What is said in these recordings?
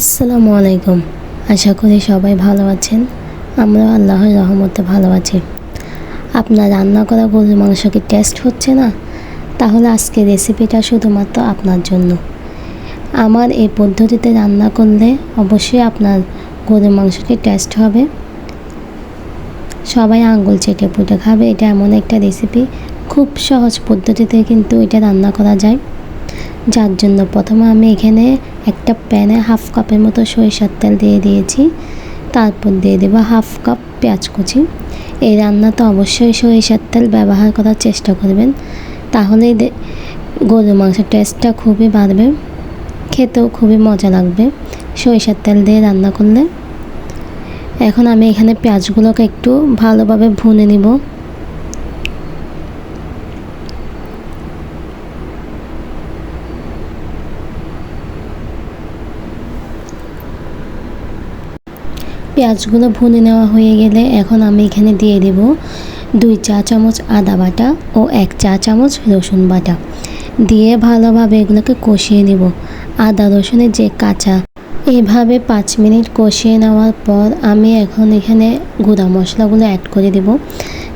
আসসালামু আলাইকুম। আশা করি সবাই ভালো আছেন। আমরা আল্লাহর রহমতে ভালো আছি। আপনার রান্না করা গরুর মাংস কি টেস্ট হচ্ছে না? তাহলে আজকে রেসিপিটা শুধুমাত্র আপনার জন্য। আমার এই পদ্ধতিতে রান্না করলে অবশ্যই আপনার গরুর মাংসটি টেস্ট হবে? সবাই আঙ্গুল চেটে পুটে খাবে। এটা এমন একটা রেসিপি খুব সহজ পদ্ধতিতে কিন্তু এটা রান্না করা যায়। যার জন্য প্রথমে আমি এখানে একটা প্যানে হাফ কাপের মতো সরিষার তেল দিয়ে দিয়েছি। তারপর দিয়ে দেবো হাফ কাপ পেঁয়াজ কুচি। এই রান্নাতে অবশ্যই সরিষার তেল ব্যবহার করার চেষ্টা করবেন। তাহলেই গরুর মাংসের টেস্টটা খুবই বাড়বে, খেতেও খুবই মজা লাগবে। সরিষার তেল দিয়ে রান্না করলে। এখন আমি এখানে পেঁয়াজগুলোকে একটু ভালোভাবে ভুনে নিব। পেঁয়াজগুলো ভুনে নেওয়া হয়ে গেলে এখন আমি এখানে দিয়ে দেব দুই চা চামচ আদা বাটা ও এক চা চামচ রসুন বাটা। দিয়ে ভালোভাবে এগুলোকে কষিয়ে নেব। আদা, রসুনের যে কাঁচা, এভাবে পাঁচ মিনিট কষিয়ে নেওয়ার পর আমি এখন এখানে গুঁড়া মশলাগুলো অ্যাড করে দেব।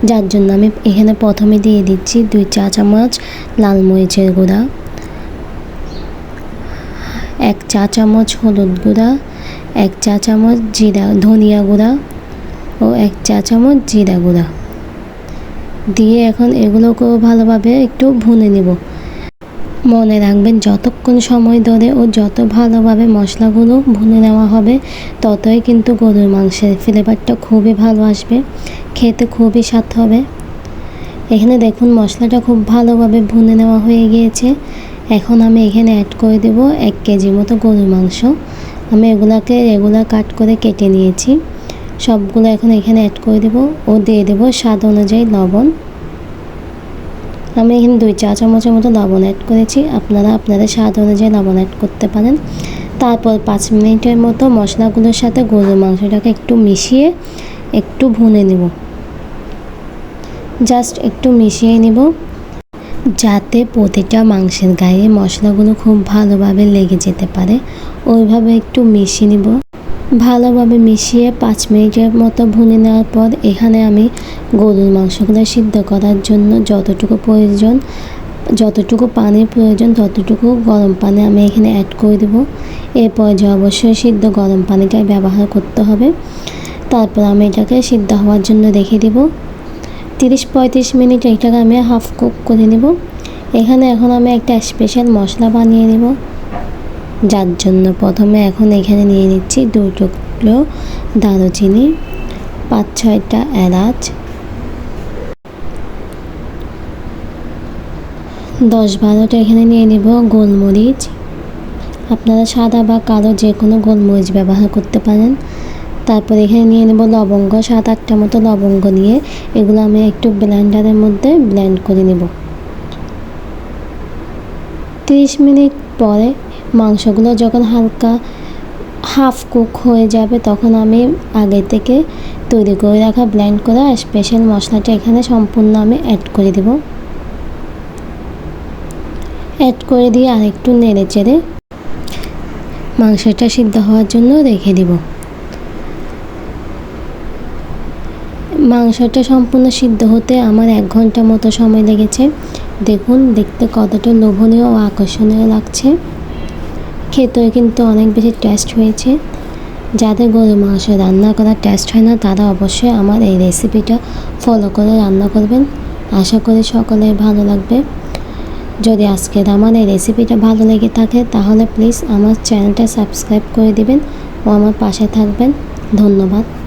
যার জন্য আমি এখানে প্রথমে দিয়ে দিচ্ছি দুই চা চামচ লাল মরিচের গুঁড়া, এক চা চামচ হলুদ গুঁড়া এক চা চামচ জিরা, ধনিয়া গুঁড়া ও এক চা চামচ জিরা গুঁড়া। দিয়ে এখন এগুলোকেও ভালোভাবে একটু ভুনে নিব। মনে রাখবেন, যতক্ষণ সময় ধরে ও যত ভালোভাবে মশলাগুলো ভুনে নেওয়া হবে, ততই কিন্তু গরুর মাংসের ফ্লেভারটা খুবই ভালো আসবে, খেতে খুবই স্বাদ হবে। এখানে দেখুন, মশলাটা খুব ভালোভাবে ভুনে নেওয়া হয়ে গিয়েছে। এখন আমি এখানে অ্যাড করে দেব এক কেজি মতো গরুর মাংস। আমি এগুলাকে রেগুলার কাট করে কেটে নিয়েছি। সবগুলো এখন এখানে অ্যাড করে দেব ও দিয়ে দেব স্বাদ অনুযায়ী লবণ। আমি এখানে দুই চা চামচের মতো লবণ অ্যাড করেছি। আপনারা আপনাদের স্বাদ অনুযায়ী লবণ অ্যাড করতে পারেন। তারপর পাঁচ মিনিটের মতো মশলাগুলোর সাথে গরুর মাংসটাকে একটু মিশিয়ে একটু ভুনে নেব। জাস্ট একটু মিশিয়ে নেব। যাতে প্রতিটা মাংসের গায়ে মশলাগুলো খুব ভালোভাবে লেগে যেতে পারে, ওইভাবে একটু মিশিয়ে নিব। ভালোভাবে মিশিয়ে পাঁচ মিনিটের মতো ভুনে নেওয়ার পর এখানে আমি গরুর মাংসগুলো সিদ্ধ করার জন্য যতটুকু প্রয়োজন, যতটুকু পানির প্রয়োজন, ততটুকু গরম পানি আমি এখানে অ্যাড করে দেবো। এরপর যে অবশ্যই সিদ্ধ গরম পানিটাই ব্যবহার করতে হবে, তারপর আমি এটাকে সিদ্ধ হওয়ার জন্য রেখে দেবো। তিরিশ পঁয়ত্রিশ মিনিট এটাকে আমি হাফ কুক করে নেব। এখানে এখন আমি একটা স্পেশাল মশলা বানিয়ে নেব, যার জন্য প্রথমে এখন এখানে নিয়ে নিচ্ছি দু টুকরো দারুচিনি, পাঁচ ছয়টা এলাচ, দশ বারোটা এখানে নিয়ে নেব গোলমরিচ। আপনারা সাদা বা কালো যে কোনো গোলমরিচ ব্যবহার করতে পারেন। তারপর এখানে নিয়ে নেব লবঙ্গ, সাত আটটা মতো লবঙ্গ নিয়ে এগুলো আমি একটু ব্লেন্ডারের মধ্যে ব্লেন্ড করে নেব। তিরিশ মিনিট পরে মাংসগুলো যখন হালকা হাফ কুক হয়ে যাবে তখন আমি আগে থেকে তৈরি করে রাখা ব্লেন্ড করা স্পেশাল মশলাটা এখানে সম্পূর্ণ আমি অ্যাড করে দেব। অ্যাড করে দিয়ে আরেকটু নেড়ে চেড়ে মাংসটা সিদ্ধ হওয়ার জন্য রেখে দিব। মাংসটা সম্পূর্ণ সিদ্ধ হতে আমার এক ঘণ্টা মতো সময় লেগেছে। দেখুন, দেখতে কতটা লোভনীয় ও আকর্ষণীয় লাগছে। খেতেও কিন্তু অনেক বেশি টেস্ট হয়েছে। যাদের গরুর মাংস রান্না করার টেস্ট হয় না, তারা অবশ্যই আমার এই রেসিপিটা ফলো করে রান্না করবেন। আশা করি সকলের ভালো লাগবে। যদি আজকের আমার এই রেসিপিটা ভালো লেগে থাকে, তাহলে প্লিজ আমার চ্যানেলটা সাবস্ক্রাইব করে দিবেন ও আমার পাশে থাকবেন। ধন্যবাদ।